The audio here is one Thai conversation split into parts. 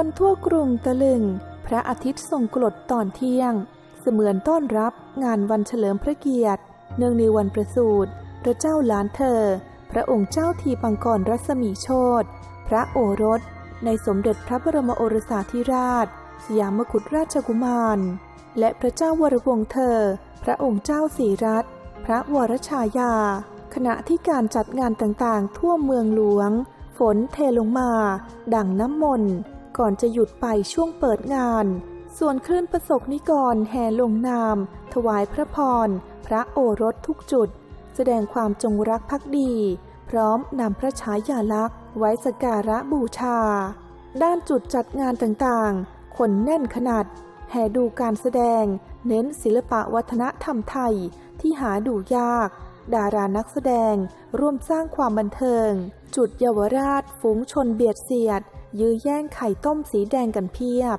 คนทั่วกรุงตะลึง พระอาทิตย์ทรงกรดตอนเที่ยง เสมือนต้อนรับงานวันเฉลิมพระเกียรติ เนื่องในวันประสูติพระเจ้าหลานเธอ พระองค์เจ้าทีปังกรรัศมีโชตพระโอรส ในสมเด็จพระบรมโอรสาธิราช สยามกุฎราชกุมาร และพระเจ้าวรวงเธอ พระองค์เจ้าสีรัตพระวรชายา ขณะที่การจัดงานต่างๆ ทั่วเมืองหลวง ฝนเทลงมา ดังน้ำมนต์ ก่อนจะหยุดไปช่วงเปิดงาน ส่วนคลื่นประสกนิกรแห่ลงนาม ถวายพระพร พระโอรสทุกจุด แสดงความจงรักภักดี พร้อมนำพระฉายาลักษณ์ไว้สกการะบูชา ด้านจุดจัดงานต่างๆ คนแน่นขนาด แห่ดูการแสดง เน้นศิลปะวัฒนธรรมไทยที่หาดูยาก ดารานักแสดงร่วมสร้างความบันเทิง จุดเยาวราชฝูงชนเบียดเสียด ยื้อแย่งไข่ต้มสีแดงกันเพียบ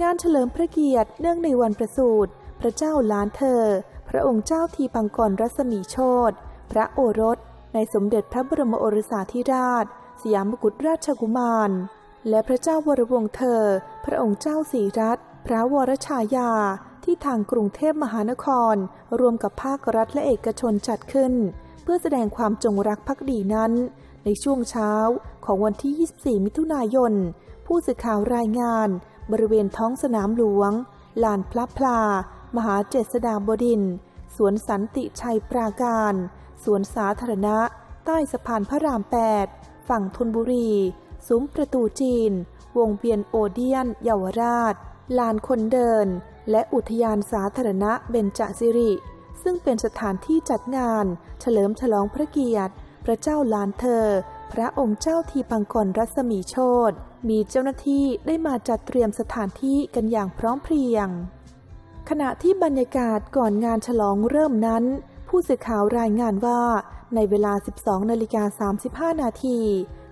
งานเฉลิมพระเกียรติเนื่องในวันประสูติพระเจ้าล้านเธอ พระองค์เจ้าทีปังกรรัศมีโชตพระโอรส ในสมเด็จพระบรมโอรสาธิราช สยามกุฎราชกุมาร และพระเจ้าวรวงเธอ พระองค์เจ้าสีรัตพระวรชายา ที่ทางกรุงเทพมหานคร รวมกับภาครัฐและเอกชนจัดขึ้น เพื่อแสดงความจงรักภักดีนั้น ในช่วงเช้าของวันที่ 24 มิถุนายน ผู้สื่อข่าวรายงาน บริเวณท้องสนามหลวง ลานพลับพลา มหาเจษฎาบดิน สวนสันติชัยปราการ สวนสาธารณะ ใต้สะพานพระราม 8 ฝั่งธนบุรี ซุ้มประตูจีน วงเวียนโอเดียน เยาวราช ลานคนเดิน และอุทยานสาธารณะเบญจสิริ ซึ่งเป็นสถานที่จัดงาน เฉลิมฉลองพระเกียรติ พระเจ้าลานเธอ พระองค์เจ้าทีปังกรรัศมีโชตมีเจ้าหน้าที่ได้มาจัดเตรียมสถานที่กันอย่างพร้อมเพรียง ขณะที่บรรยากาศก่อนงานฉลองเริ่มนั้น ผู้สื่อข่าวรายงานว่า ในเวลา 12นาฬิกา35 นาที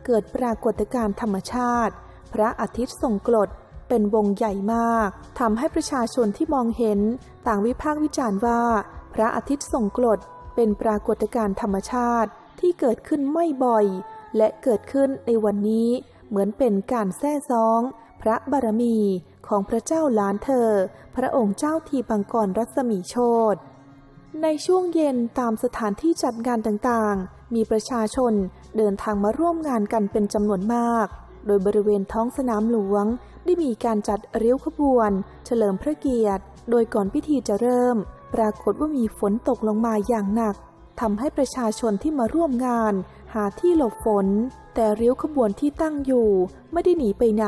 เกิดปรากฏการณ์ธรรมชาติ พระอาทิตย์ทรงกรดเป็นวงใหญ่มากทำให้ประชาชนที่มองเห็น ต่างวิพากษ์วิจารณ์ว่า พระอาทิตย์ทรงกรดเป็นปรากฏการณ์ธรรมชาติ ที่เกิดขึ้นไม่บ่อย และเกิดขึ้นในวันนี้เหมือนเป็นการแท้ซ้อง พระบารมีของพระเจ้าล้านเธอ พระองค์เจ้าทีปังกรรัศมีโชตในช่วงเย็นตามสถานที่จัดงานต่างๆ มีประชาชนเดินทางมาร่วมงานกันเป็นจำนวนมาก โดยบริเวณท้องสนามหลวง ได้มีการจัดเริ้วขบวน เฉลิมพระเกียรติ โดยก่อนพิธีจะเริ่ม ปรากฏว่ามีฝนตกลงมาอย่างหนัก ทำให้ประชาชนที่มาร่วมงาน หาที่หลบฝน แต่ริ้วขบวนที่ตั้งอยู่ ไม่ได้หนีไปไหน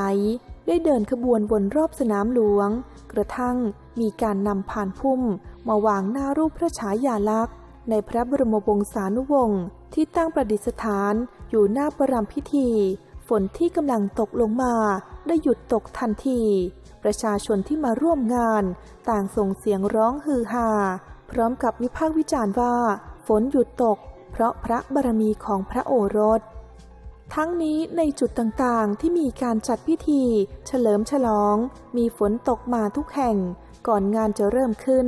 ได้เดินขบวนวนรอบสนามหลวง กระทั่งมีการนำผ่านพุ่ม มาวางหน้ารูปพระฉายาลักษณ์ ในพระบรมวงศานุวงศ์ที่ตั้งประดิษฐานอยู่หน้าประรำพิธี ฝนที่กำลังตกลงมา ได้หยุดตกทันที ประชาชนที่มาร่วมงาน ต่างส่งเสียงร้องฮือฮาพร้อมกับวิพากษ์วิจารณ์ว่า ฝนหยุดตก เพราะพระบารมีของพระโอรส ทั้งนี้ในจุดต่างๆที่มีการจัดพิธี เฉลิมฉลอง มีฝนตกมาทุกแห่ง ก่อนงานจะเริ่มขึ้น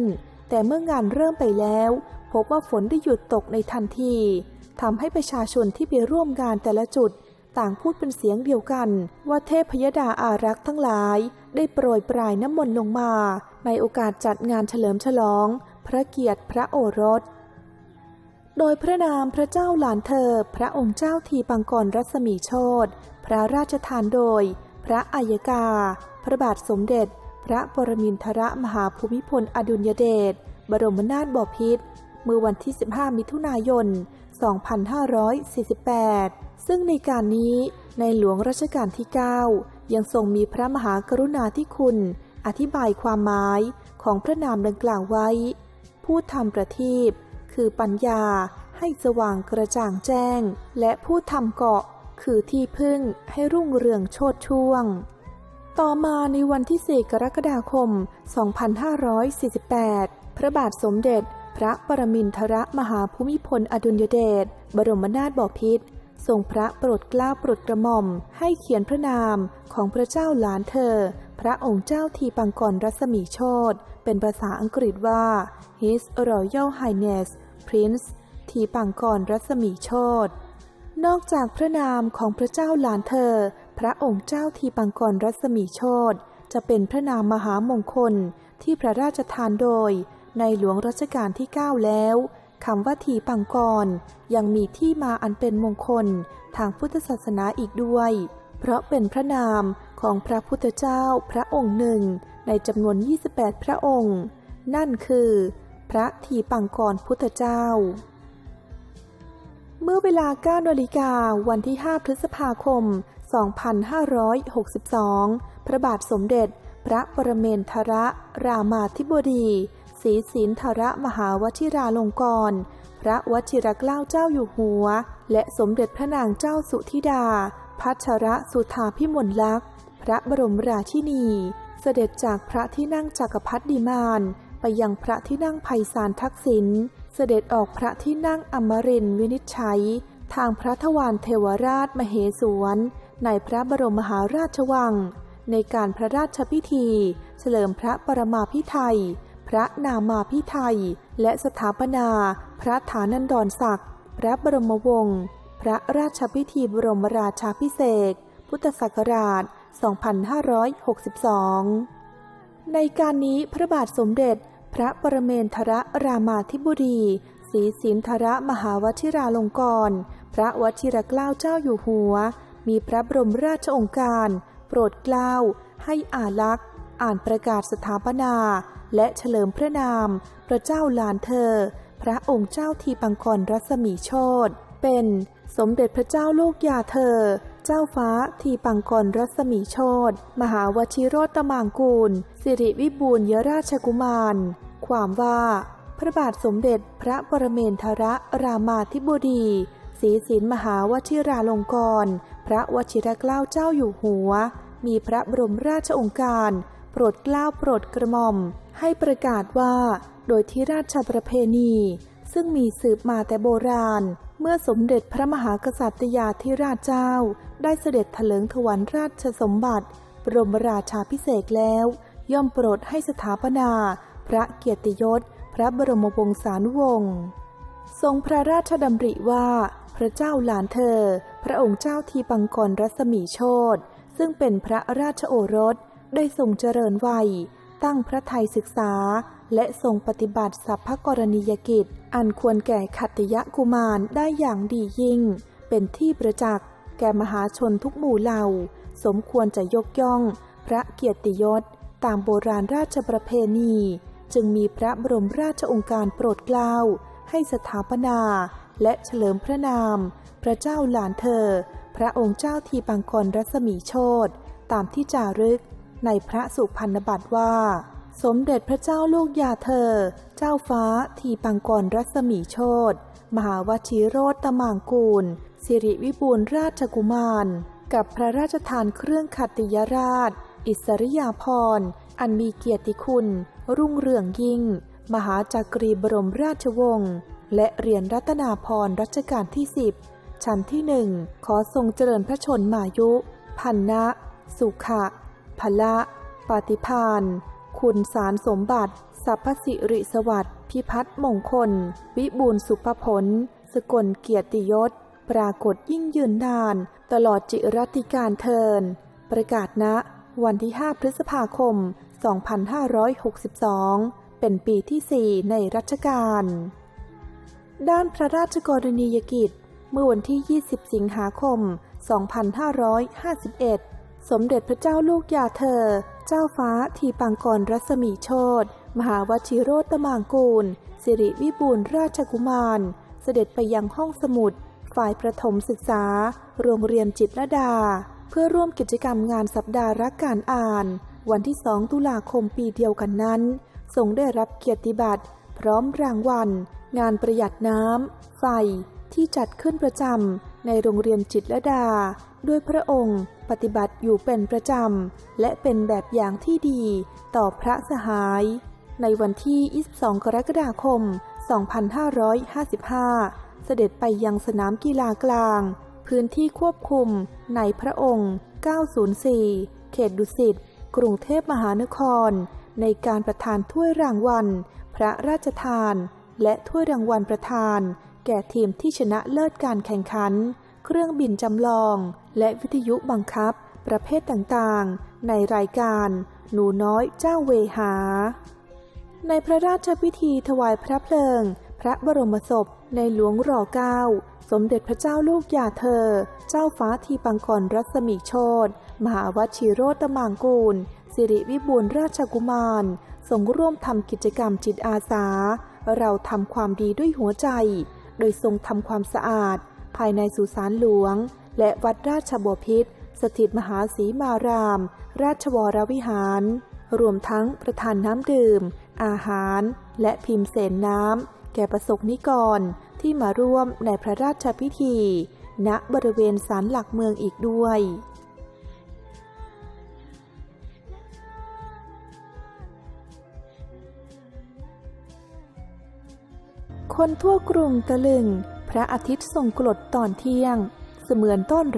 แต่เมื่องานเริ่มไปแล้ว พบว่าฝนได้หยุดตกในทันทีทำให้ประชาชนที่ไปร่วมงานแต่ละจุด ต่างพูดเป็นเสียงเดียวกัน ว่าเทพยดาอารักษ์ทั้งหลาย ได้โปรยปลายน้ำมนต์ลงมา ในโอกาสจัดงานเฉลิมฉลอง พระเกียรติพระโอรส โดยพระนามพระเจ้าหลานเธอ พระองค์เจ้าทีปังกรรัศมีโชตพระราชทานโดย พระอัยกา พระบาทสมเด็จ พระปรมินทรมหาภูมิพลอดุลยเดช บรมนาถบพิตรเมื่อวันที่ 15 มิถุนายน 2548 ซึ่งในการนี้ในหลวงรัชกาลที่ 9 ยังทรงมีพระมหากรุณาธิคุณ อธิบายความหมายของพระนามดังกล่าวไว้ ผู้ทำประทีปคือปัญญา ให้สว่างกระจ่างแจ้ง และผู้ทำเกาะ คือที่พึ่งให้รุ่งเรืองโชดช่วง ต่อมาในวันที่ 4 กรกฎาคม 2548 พระบาทสมเด็จ พระปรมินทรมหาภูมิพลอดุลยเดชบรมนาถบพิตรทรงพระโปรดเกล้าโปรดกระหม่อม ให้เขียนพระนามของพระเจ้าหลานเธอ พระองค์เจ้าทีปังกรรัศมีโชตเป็นภาษาอังกฤษว่า His Royal Highness Prince ทีปังกรรัศมีโชตนอกจากพระนามของพระเจ้าหลานเธอ พระองค์เจ้าทีปังกรรัศมีโชตจะเป็นพระนามมหามงคลที่พระราชทานโดย ในหลวงรัชกาลที่ 9 แล้วคำว่าทีปังกรยังมีที่มาอันเป็นมงคลทางพุทธศาสนาอีกด้วย เพราะเป็นพระนามของพระพุทธเจ้าพระองค์หนึ่ง ในจำนวน 28 พระองค์ นั่นคือ พระทีปังกรพุทธเจ้า เมื่อเวลา9นาฬิกาวันที่ 5 พฤษภาคม 2562 พระบาทสมเด็จ พระปรเมนทรรามาธิบดีศรีสินธรมหาวชิราลงกรณ์พระวชิรเกล้าเจ้าอยู่หัว และสมเด็จพระนางเจ้าสุธิดา พัชรสุธาพิมลลักษณ์พระบรมราชินี เสด็จจากพระที่นั่งจักรพรรดิมาน ไปยังพระที่นั่งไพศาลทักษิณเสด็จออกพระที่นั่งอมรินทร์วินิจฉัย ทางพระทวารเทวราชมเหสวนในพระบรมมหาราชวัง ในการพระราชพิธี เฉลิมพระปรมาภิไธยพระนามาพิไทยและสถาปนา พระฐานันดรศักดิ์ พระบรมวงศ์ พระราชพิธีบรมราชาพิเศษ พุทธศักราช 2562 ในการนี้พระบาทสมเด็จ พระปรเมนทรรามาธิบดีศรีสินทรมหาวชิราลงกรณพระวชิรเกล้าเจ้าอยู่หัว มีพระบรมราชองค์การ โปรดเกล้า ให้อาลักษ์ อ่านประกาศสถาปนา และเฉลิมพระนาม พระเจ้าหลานเธอ พระองค์เจ้าทีปังกรรัศมีโชตเป็น สมเด็จพระเจ้าโลกยาเธอ เจ้าฟ้าทีปังกรรัศมีโชตมหาวชิโรตมางกูล สิริวิบูลยราชกุมาร ความว่า พระบาทสมเด็จพระปรเมนทรรามาธิบดีศรีสินมหาวชิราลงกรณพระวชิรเกล้าเจ้าอยู่หัว มีพระบรมราชองการ โปรดเกล้าโปรดกระหม่อม ให้ประกาศว่า โดยที่ราชประเพณี ซึ่งมีสืบมาแต่โบราณ เมื่อสมเด็จพระมหากษัตริยาธิราชเจ้า ได้เสด็จถลิงถวันราชสมบัติ บรมราชาพิเศษแล้ว ย่อมโปรดให้สถาปนา พระเกียรติยศ พระบรมวงศานุวงศ์ทรงพระราชดำริว่า พระเจ้าหลานเธอ พระองค์เจ้าทีปังกรรัศมีโชตซึ่งเป็นพระราชโอรสได้ทรงเจริญวัย ตั้งพระไทยศึกษา และทรงปฏิบัติสัพพกรณียกิจ อันควรแก่ขัตยะกุมารได้อย่างดียิ่ง เป็นที่ประจักษ์แก่มหาชนทุกหมู่เหล่า สมควรจะยกย่อง พระเกียรติยศ ตามโบราณราชประเพณี จึงมีพระบรมราชองค์การโปรดเกล้า ให้สถาปนา และเฉลิมพระนาม พระเจ้าหลานเธอ พระองค์เจ้าทีปังกรรัศมีโชตตามที่จารึกในพระสุพรรณบัตรว่า สมเด็จพระเจ้าลูกยาเธอ เจ้าฟ้าทีปังกรรัศมีโชตมหาวชิโรตมางกูล สิริวิบูลราชกุมาร กับพระราชทานเครื่องขัตติยราช อิสริยาภรณ์ อันมีเกียรติคุณ รุ่งเรืองยิ่ง มหาจักรีบรมราชวงศ์และเหรียญรัตนาพรณ์รัชกาลที่สิบชั้นที่หนึ่งขอทรงเจริญพระชนมายุ พันนะ สุขะพละปาติพาน คุณสารสมบัติ สัพพสิริสวัสดิ์พิพัฒน์มงคล วิบูลสุภผลสกลเกียรติยศ ปรากฏยิ่งยืนนาน ตลอดจิรติการเทิน ประกาศณวันที่ 5 พฤษภาคม 2562 เป็นปีที่ 4 ในรัชกาล ด้านพระราชกรณียกิจ เมื่อวันที่ 20 สิงหาคม 2551 สมเด็จพระเจ้าลูกยาเธอ เจ้าฟ้าทีปังกรรัศมีโชตมหาวชิโรตมางกูล สิริวิบูลราชกุมาร เสด็จไปยังห้องสมุด ฝ่ายประถมศึกษา โรงเรียนจิตรดา เพื่อร่วมกิจกรรมงานสัปดาห์รักการอ่าน วันที่ 2 ตุลาคมปีเดียวกันนั้นทรงได้รับเกียรติบัตร พร้อมรางวัล งานประหยัดน้ำ ไฟ ที่จัดขึ้นประจำในโรงเรียนจิตรดา ด้วยพระองค์ ปฏิบัติอยู่เป็นประจำ และเป็นแบบอย่างที่ดีต่อพระสหาย ในวันที่ 22 กรกฎาคม 2555 เสด็จไปยังสนามกีฬากลาง พื้นที่ควบคุมในพระองค์ 904 เขตดุสิต กรุงเทพมหานคร ในการประทานถ้วยรางวัล พระราชทาน และถ้วยรางวัลประธาน แก่ทีมที่ชนะเลิศการแข่งขัน เครื่องบินจำลอง และวิทยุบังคับ ประเภทต่างๆ ในรายการ หนูน้อยเจ้าเวหา ในพระราชพิธีถวายพระเพลิง พระบรมศพในหลวงรอเก้าสมเด็จพระเจ้าลูกยาเธอ เจ้าฟ้าทีปังกรรัศมีโชตมหาวชิโรตมางกูล สิริวิบูลราชกุมารทรงร่วมทำกิจกรรมจิตอาสา เราทำความดีด้วยหัวใจ โดยทรงทำความสะอาด ภายในสุสานหลวง และวัดราชบพิตรสถิตมหาสีมาราม ราชวรวิหาร รวมทั้งประทานน้ำดื่ม อาหาร และพิมพ์เสนน้ำ แก่ประสบนิกร ที่มาร่วมในพระราชพิธี ณบริเวณศาลหลักเมืองอีกด้วยคนทั่วกรุงตะลึง พระอาทิตย์ทรงกรดตอนเที่ยง เสมือนต้น